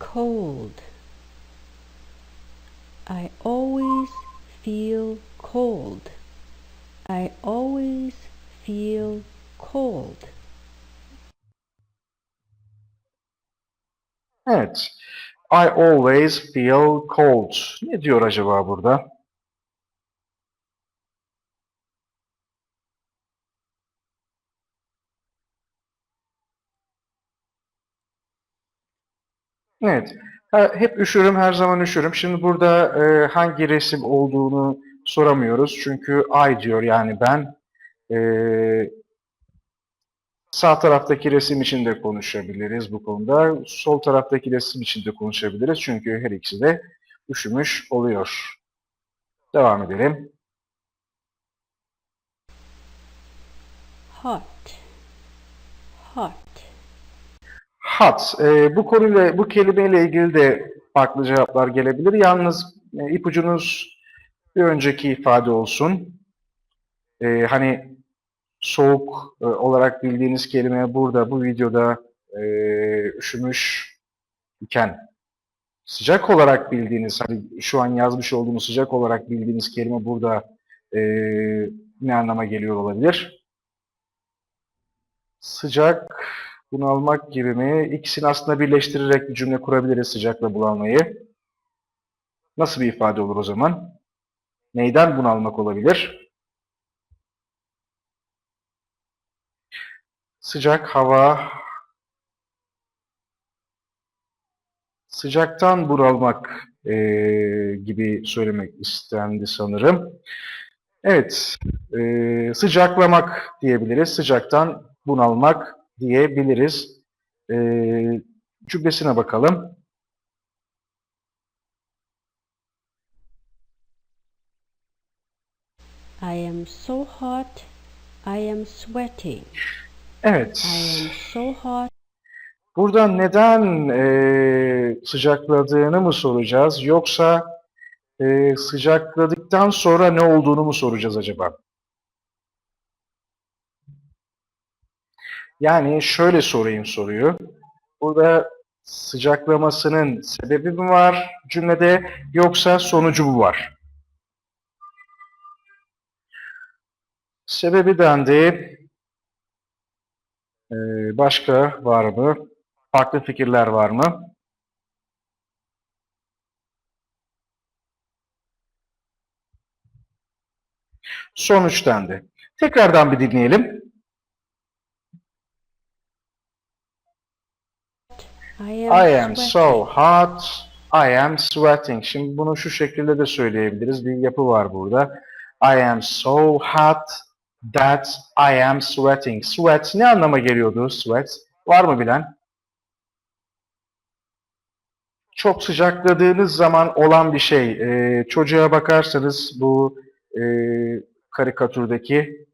cold. I always feel cold. I always feel cold. Evet. I always feel cold. Ne diyor acaba burada? Evet. Hep üşürüm, her zaman üşürüm. Şimdi burada e, hangi resim olduğunu soramıyoruz. Çünkü I diyor yani ben. E, sağ taraftaki resim için de konuşabiliriz bu konuda. Sol taraftaki resim için de konuşabiliriz. Çünkü her ikisi de üşümüş oluyor. Devam edelim. Hot. Hot. Hot. E, bu konuyla, bu kelimeyle ilgili de farklı cevaplar gelebilir. Yalnız e, ipucunuz bir önceki ifade olsun. E, hani soğuk e, olarak bildiğiniz kelime burada, bu videoda e, üşümüş iken sıcak olarak bildiğiniz, hani şu an yazmış olduğumuz sıcak olarak bildiğiniz kelime burada e, ne anlama geliyor olabilir? Sıcak, bunalmak gibi mi? İkisini aslında birleştirerek bir cümle kurabiliriz sıcakla bunalmayı. Nasıl bir ifade olur o zaman? Neyden bunalmak olabilir? Sıcak hava, sıcaktan bunalmak eee, gibi söylemek istendi sanırım. Evet, eee, sıcaklamak diyebiliriz. Sıcaktan bunalmak diyebiliriz. Eee, cümlesine bakalım. I am so hot. I am sweating. Evet, I am so hot. burada neden eee, sıcakladığını mı soracağız yoksa eee, sıcakladıktan sonra ne olduğunu mu soracağız acaba? Yani şöyle sorayım soruyu. Burada sıcaklamasının sebebi mi var cümlede yoksa sonucu mu var? Sebebi dendi. Ee, başka var mı? Farklı fikirler var mı? Sonuç dendi. Tekrardan bir dinleyelim. I am, I am so hot, I am sweating. Şimdi bunu şu şekilde de söyleyebiliriz. Bir yapı var burada. I am so hot that I am sweating. Sweat ne anlama geliyordu sweat? Var mı bilen? Çok sıcakladığınız zaman olan bir şey. Ee, çocuğa bakarsanız bu e, karikatürdeki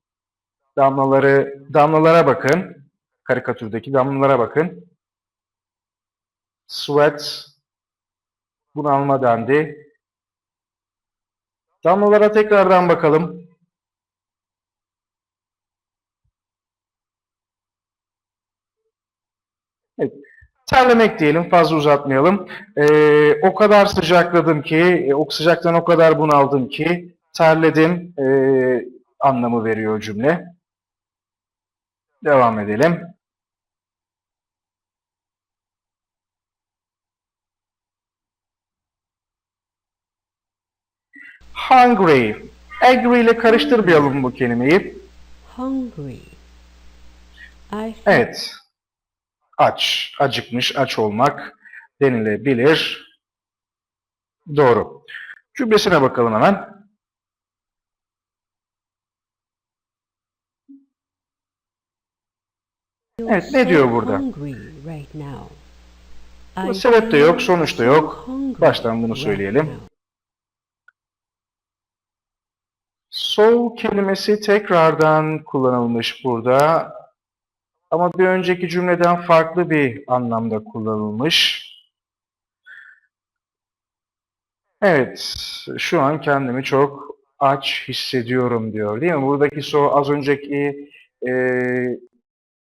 damlaları damlalara bakın. Karikatürdeki damlalara bakın. Sweat bunalma dendi. Damlalara tekrardan bakalım. Evet. Terlemek diyelim, fazla uzatmayalım. Ee, o kadar sıcakladım ki, e, o sıcaktan o kadar bunaldım ki, terledim e, anlamı veriyor cümle. Devam edelim. Hungry. Angry ile karıştırmayalım bu kelimeyi. Hungry. I Evet. Aç, acıkmış, aç olmak denilebilir. Doğru. Cümlesine bakalım hemen. Evet, ne diyor burada? right sebep de yok, sonuç da yok. Baştan bunu söyleyelim. Now. So kelimesi tekrardan kullanılmış burada. Ama bir önceki cümleden farklı bir anlamda kullanılmış. Evet, şu an kendimi çok aç hissediyorum diyor değil mi? Buradaki so az önceki e,